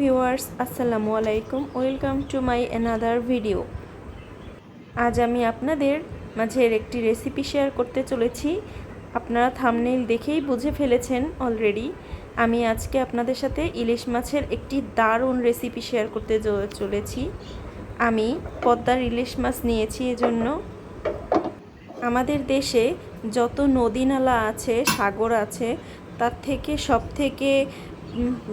Viewers, আসসালামু আলাইকুম। Welcome to my another video. আজ আমি আপনাদের মাঝের একটি রেসিপি শেয়ার করতে চলেছি। আপনারা থামনেইল দেখেই বুঝে ফেলেছেন অলরেডি। আমি আজকে আপনাদের সাথে ইলিশ মাছের একটি দারুণ রেসিপি শেয়ার করতে চলেছি। আমি পদ্মার ইলিশ মাছ নিয়েছি এজন্য। আমাদের দেশে যত নদী নালা আছে, সাগর আছে, তার থেকে সব থেকে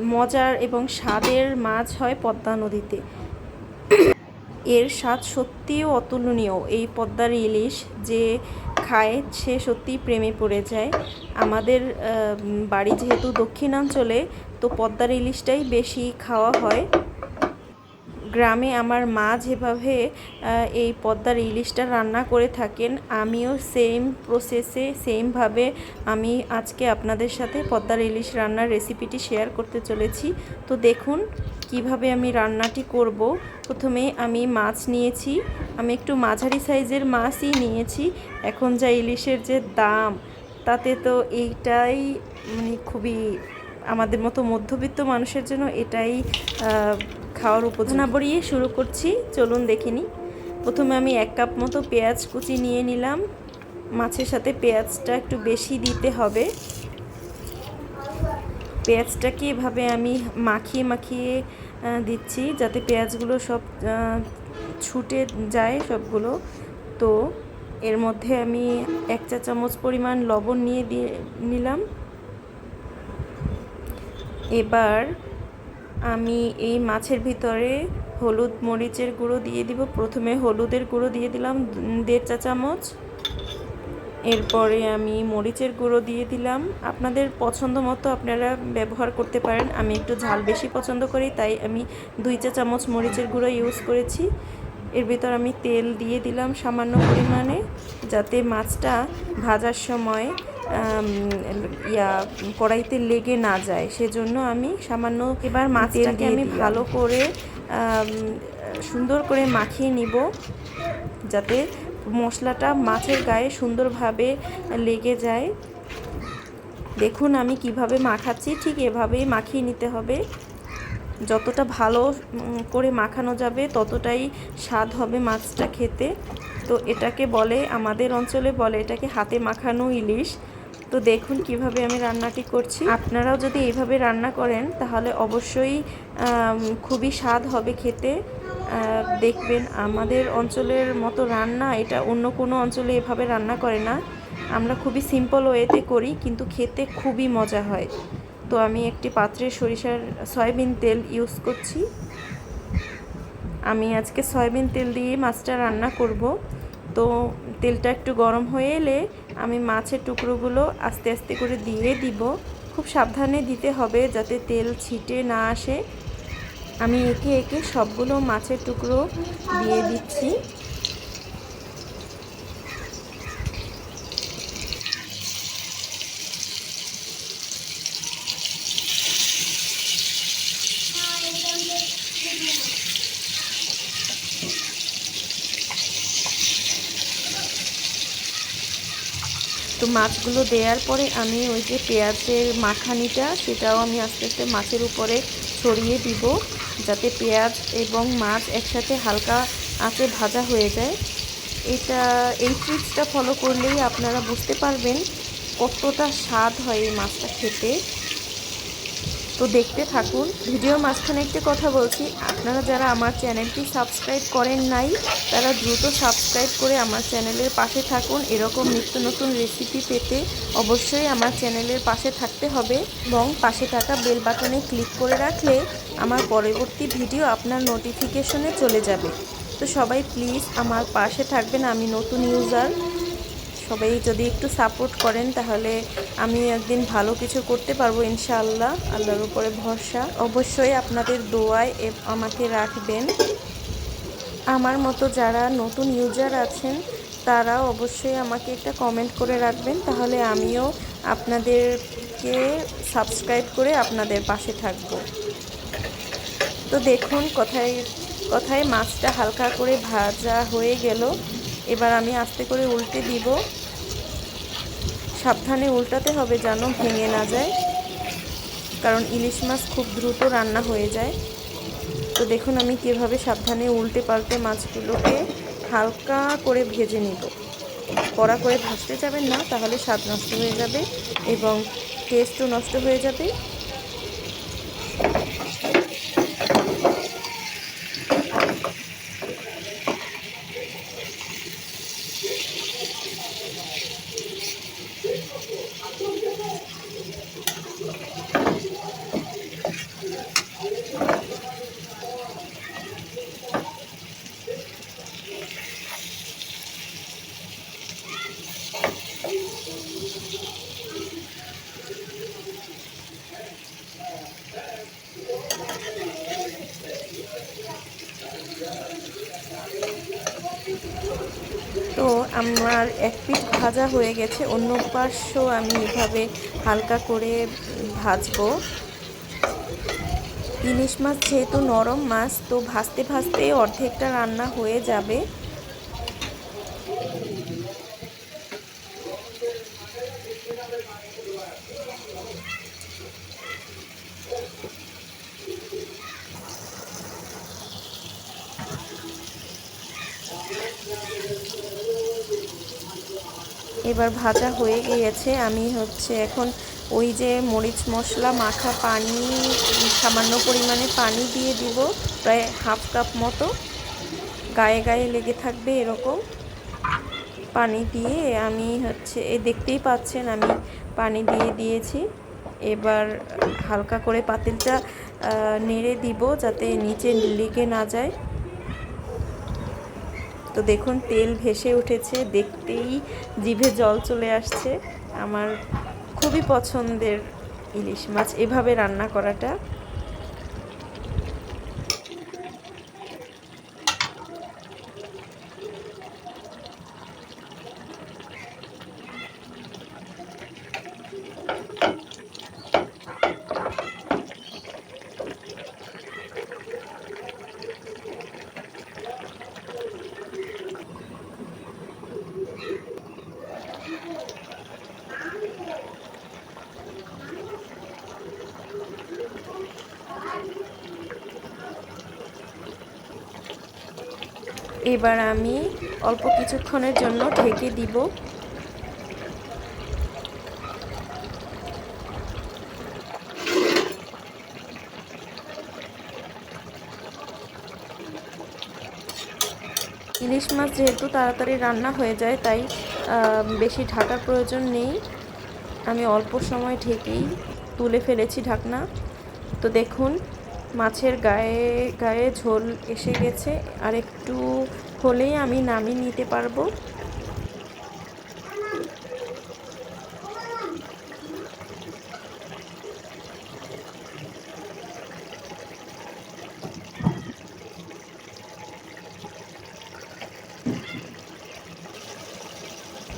মজার এবং স্বাদের মাছ হয় পদ্মা নদীতে। এর স্বাদ সত্যিও অতুলনীয়। এই পদ্মার ইলিশ যে খায়, সে সত্যিই প্রেমে পড়ে যায়। আমাদের বাড়ি যেহেতু দক্ষিণাঞ্চলে, তো পদ্মার ইলিশটাই বেশি খাওয়া হয়। গ্রামে আমার মা যেভাবে এই পদ্মার ইলিশটা রান্না করে থাকেন, আমিও সেম প্রসেসে সেমভাবে আমি আজকে আপনাদের সাথে পদ্মার ইলিশ রান্নার রেসিপিটি শেয়ার করতে চলেছি। তো দেখুন কীভাবে আমি রান্নাটি করব। প্রথমে আমি মাছ নিয়েছি, আমি একটু মাঝারি সাইজের মাছই নিয়েছি। এখন যা ইলিশের যে দাম, তাতে তো এইটাই মানে খুবই আমাদের মতো মধ্যবিত্ত মানুষের জন্য এটাই খাওয়ার উপযোগী। না বড়িয়ে শুরু করছি। চলুন দেখিনি প্রথমে আমি এক কাপ মতো পেঁয়াজ কুচি নিয়ে নিলাম। মাছের সাথে পেঁয়াজটা একটু বেশি দিতে হবে। পেঁয়াজটাকে এভাবে আমি মাখিয়ে মাখিয়ে দিচ্ছি যাতে পেঁয়াজগুলো সব ছুটে যায় সবগুলো। তো এর মধ্যে আমি এক চা চামচ পরিমাণ লবণ নিয়ে দিয়ে নিলাম। এবার আমি এই মাছের ভিতরে হলুদ মরিচের গুঁড়ো দিয়ে দিব। প্রথমে হলুদের গুঁড়ো দিয়ে দিলাম দেড় চা চামচ। এরপরে আমি মরিচের গুঁড়ো দিয়ে দিলাম। আপনাদের পছন্দ মতো আপনারা ব্যবহার করতে পারেন। আমি একটু ঝাল বেশি পছন্দ করি, তাই আমি দুই চা চামচ মরিচের গুঁড়ো ইউজ করেছি। এর ভিতর আমি তেল দিয়ে দিলাম সামান্য পরিমাণে, যাতে মাছটা ভাজার সময় ইয়া কড়াইতে লেগে না যায়। সেজন্য আমি সামান্য এবার মাছটাকে আমি ভালো করে সুন্দর করে মাখিয়ে নিব যাতে মশলাটা মাছের গায়ে সুন্দরভাবে লেগে যায়। দেখুন আমি কীভাবে মাখাচ্ছি ঠিক এভাবেই মাখিয়ে নিতে হবে। যতটা ভালো করে মাখানো যাবে ততটাই স্বাদ হবে মাছটা খেতে। তো এটাকে বলে আমাদের অঞ্চলে বলে এটাকে হাতে মাখানো ইলিশ। তো দেখুন কীভাবে আমি রান্নাটি করছি। আপনারাও যদি এইভাবে রান্না করেন, তাহলে অবশ্যই খুবই স্বাদ হবে খেতে। দেখবেন আমাদের অঞ্চলের মতো রান্না, এটা অন্য কোনো অঞ্চলে এভাবে রান্না করে না। আমরা খুবই সিম্পল ওয়েতে করি, কিন্তু খেতে খুবই মজা হয়। তো আমি একটি পাত্রে সরিষার সয়াবিন তেল ইউজ করছি। আমি আজকে সয়াবিন তেল দিয়ে মাছটা রান্না করব। তো তেলটা একটু গরম হয়ে এলে আমি মাছের টুকরোগুলো আস্তে আস্তে করে দিয়ে দিব। খুব সাবধানে দিতে হবে যাতে তেল ছিটে না আসে। আমি একে একে সবগুলো মাছের টুকরো দিয়ে দিচ্ছি। মাছগুলো দেওয়ার পরে আমি ওই যে পেঁয়াজের মাখানিটা, সেটাও আমি আস্তে আস্তে মাছের উপরে ছড়িয়ে দিব, যাতে পেঁয়াজ এবং মাছ একসাথে হালকা আঁচে ভাজা হয়ে যায়। এটা, এই ট্রিক্সটা ফলো করলেই আপনারা বুঝতে পারবেন কতটা স্বাদ হয় এই মাছটা খেতে। তো দেখতে থাকুন। ভিডিওর মাঝখানে একটি কথা বলছি। আপনারা যারা আমার চ্যানেলটি সাবস্ক্রাইব করেন নাই, তারা দ্রুত সাবস্ক্রাইব করে আমার চ্যানেলের পাশে থাকুন। এরকম নিত্য নতুন রেসিপি পেতে অবশ্যই আমার চ্যানেলের পাশে থাকতে হবে এবং পাশে থাকা বেল বাটনে ক্লিক করে রাখলে আমার পরবর্তী ভিডিও আপনার নোটিফিকেশনে চলে যাবে। তো সবাই প্লিজ আমার পাশে থাকবেন। আমি নতুন ইউজার। সবাই যদি একটু সাপোর্ট করেন, তাহলে আমি একদিন ভালো কিছু করতে পারব ইনশাআল্লাহ, আল্লাহর উপরে ভরসা। অবশ্যই আপনাদের দোয়ায় আমাকে রাখবেন। আমার মতো যারা নতুন ইউজার আছেন তারা অবশ্যই আমাকে একটা কমেন্ট করে রাখবেন, তাহলে আমিও আপনাদেরকে সাবস্ক্রাইব করে আপনাদের পাশে থাকব। তো দেখুন, কথায় কথায় মাছটা হালকা করে ভাজা হয়ে গেল। এবার আমি আস্তে করে উল্টে দিব। সাবধানে উল্টাতে হবে যেন ভেঙে না যায়, কারণ ইলিশ মাছ খুব দ্রুত রান্না হয়ে যায়। তো দেখুন আমি কীভাবে সাবধানে উল্টে পাল্টে মাছগুলোকে হালকা করে ভেজে নিব। কড়া করে ভাজতে যাবেন না, তাহলে স্বাদ নষ্ট হয়ে যাবে এবং টেস্টও নষ্ট হয়ে যাবে তো আমার এক পিঠ ভাজা হয়ে গেছে, অন্য পাশও আমি এভাবে হালকা করে ভাজবো। ইলিশ মাছ যেহেতু নরম মাছ, তো ভাজতে ভাজতে অর্ধেকটা রান্না হয়ে যাবে। এবার ভাজা হয়ে গিয়েছে। আমি হচ্ছে এখন ওই যে মরিচ মশলা, মাখা পানি, সামান্য পরিমাণে পানি দিয়ে দিব, প্রায় হাফ কাপ মতো। গায়ে গায়ে লেগে থাকবে এরকম। পানি দিয়ে আমি হচ্ছে, এ দেখতেই পাচ্ছেন আমি পানি দিয়ে দিয়েছি। এবার হালকা করে পাতিলটা নেড়ে দিব যাতে নিচে লেগে না যায়। তো দেখুন, তেল ভেসে উঠেছে, দেখতেই জিভে জল চলে আসছে। আমার খুবই পছন্দের ইলিশ মাছ, এভাবে রান্না করাটা। এবার আমি অল্প কিছুক্ষণের জন্য ঢেকে দিব। ইলিশ মাছ যেহেতু তাড়াতাড়ি রান্না হয়ে যায়, তাই বেশি ঢাকার প্রয়োজন নেই। আমি অল্প সময় ঢেকেই তুলে ফেলেছি ঢাকনা। তো দেখুন মাছের গায়ে গায়ে ঝোল এসে গেছে। আর একটু হলেই আমি নামিয়ে নিতে পারব।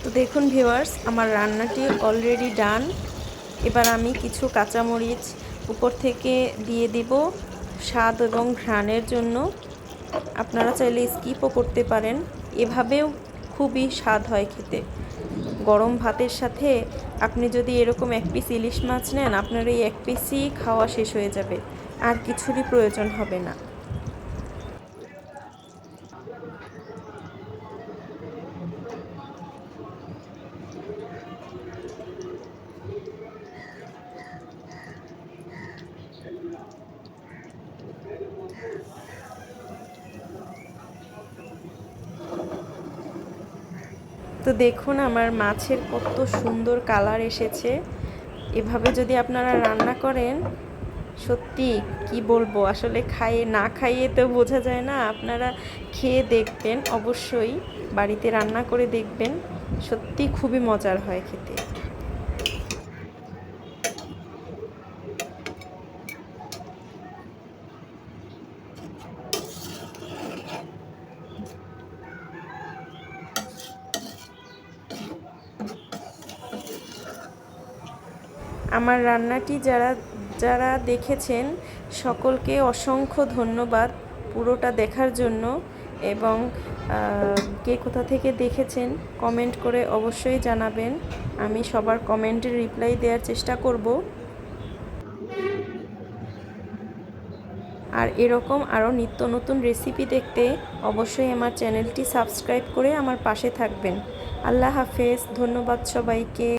তো দেখুন ভিউয়ার্স, আমার রান্নাটি অলরেডি ডান। এবার আমি কিছু কাঁচামরিচ উপর থেকে দিয়ে দিব। স্বাদ এবং ঘ্রাণের জন্য আপনারা চাইলে স্কিপও করতে পারেন। এভাবেও খুবই স্বাদ হয় খেতে। গরম ভাতের সাথে আপনি যদি এরকম এক পিস ইলিশ মাছ নেন, আপনার এই এক পিসই খাওয়া শেষ হয়ে যাবে। আর কিছুরই প্রয়োজন হবে না। তো দেখুন আমার মাছের কত সুন্দর কালার এসেছে। এভাবে যদি আপনারা রান্না করেন, সত্যি কি বলব, আসলে খাইয়ে না খাইয়ে তো বোঝা যায় না, আপনারা খেয়ে দেখবেন, অবশ্যই বাড়িতে রান্না করে দেখবেন, সত্যি খুবই মজার হয় খেতে। আমার রান্নাটি যারা যারা দেখেছেন, সকলকে অসংখ্য ধন্যবাদ পুরোটা দেখার জন্য এবং কে কোথা থেকে দেখেছেন কমেন্ট করে অবশ্যই জানাবেন। আমি সবার কমেন্টের রিপ্লাই দেওয়ার চেষ্টা করব। আর এরকম আরও নিত্য নতুন রেসিপি দেখতে অবশ্যই আমার চ্যানেলটি সাবস্ক্রাইব করে আমার পাশে থাকবেন। আল্লাহ হাফেজ, ধন্যবাদ সবাইকে।